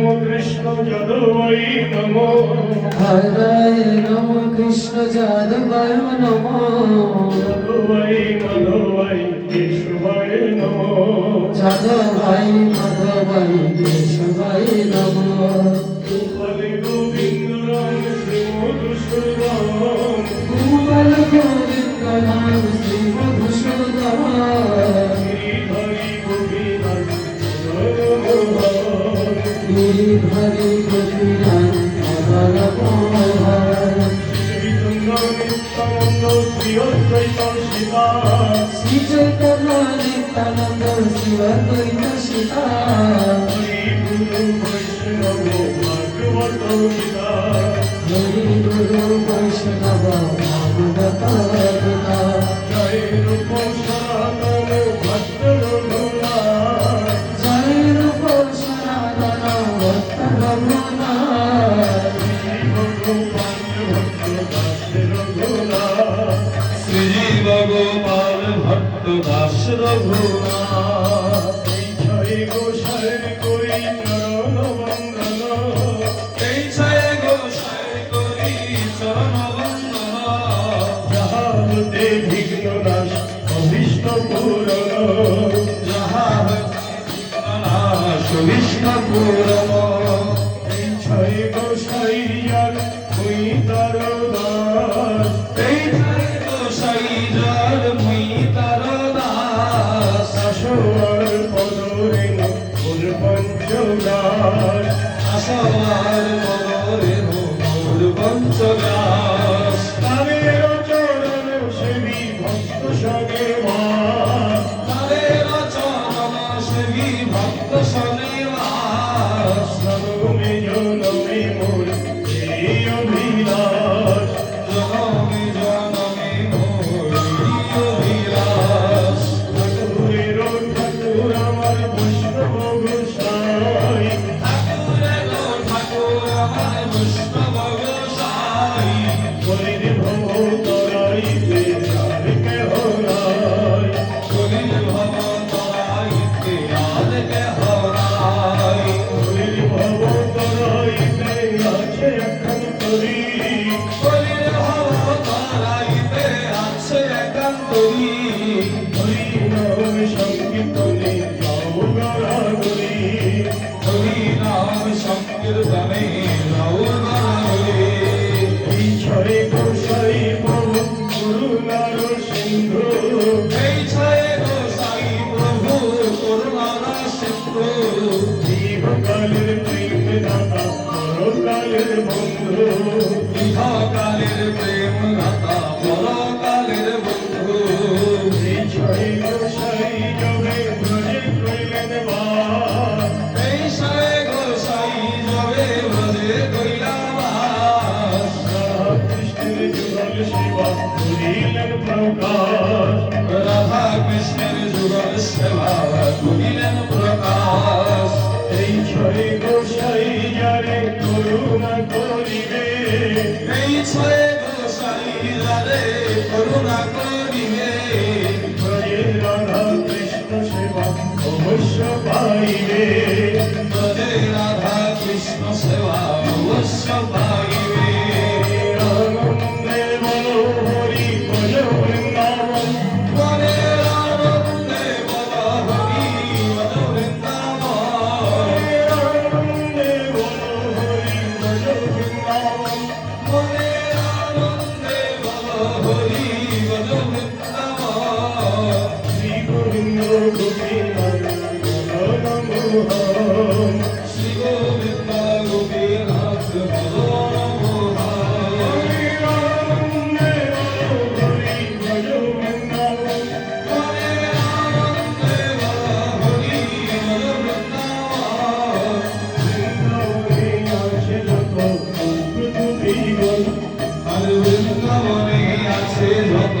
নমো কৃষ্ণ যাদবাই নমো। হরাই নমো কৃষ্ণ যাদবাই নমো। যাদবাই মাধবাই কেশবাই নমো। যাদবাই মাধবাই কেশবাই নমো। Gopal Govinda Ram Shri Madhusudan Gopal Govinda Ram Shri Madhusudan Hari Guru Vaishnava Bhagavata ভক্ত দাস রঘুনাথ জয় গোসাই পঞ্চগার আশার মনরে মোর পঞ্চগার শুনিলেন প্রকাশ। এই ছয় গোসাই যারে করুণা করিবে। এই ছয় গোসাই যারে করুণা করিবে। হরে রাধা কৃষ্ণ সেবা অবশ্য পাইবে। মনে আছে যত